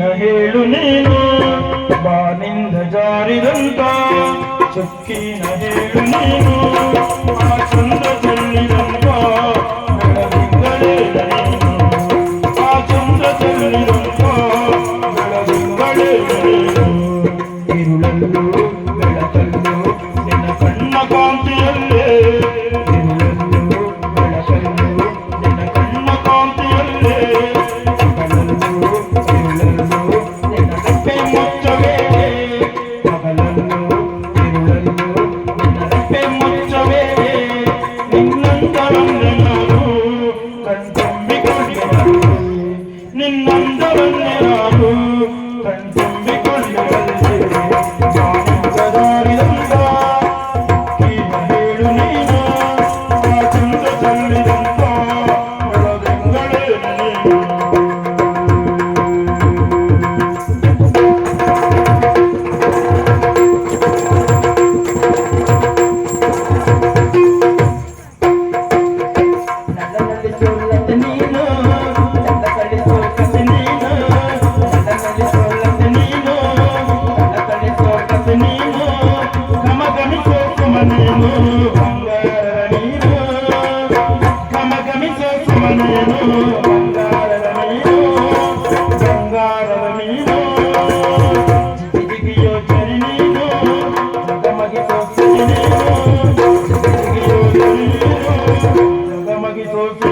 ನುಡಿನ ಹೇಳು ನೀನು ಬಾನಿಂದ ಜಾರಿದಂತ ಚುಕ್ಕಿನ ಹೇಳು ನೀನು ಆ ಚಂದ ಚೆಲ್ಲಿದಂತ ಬೆಳದಿಂದಲೇ ಆ ಚಂದ್ರ ಚೆಲ್ಲಿದಂತ ಬೆಳದಿಂದಲೇ ಇರುಳಲ್ಲೂ Thank you.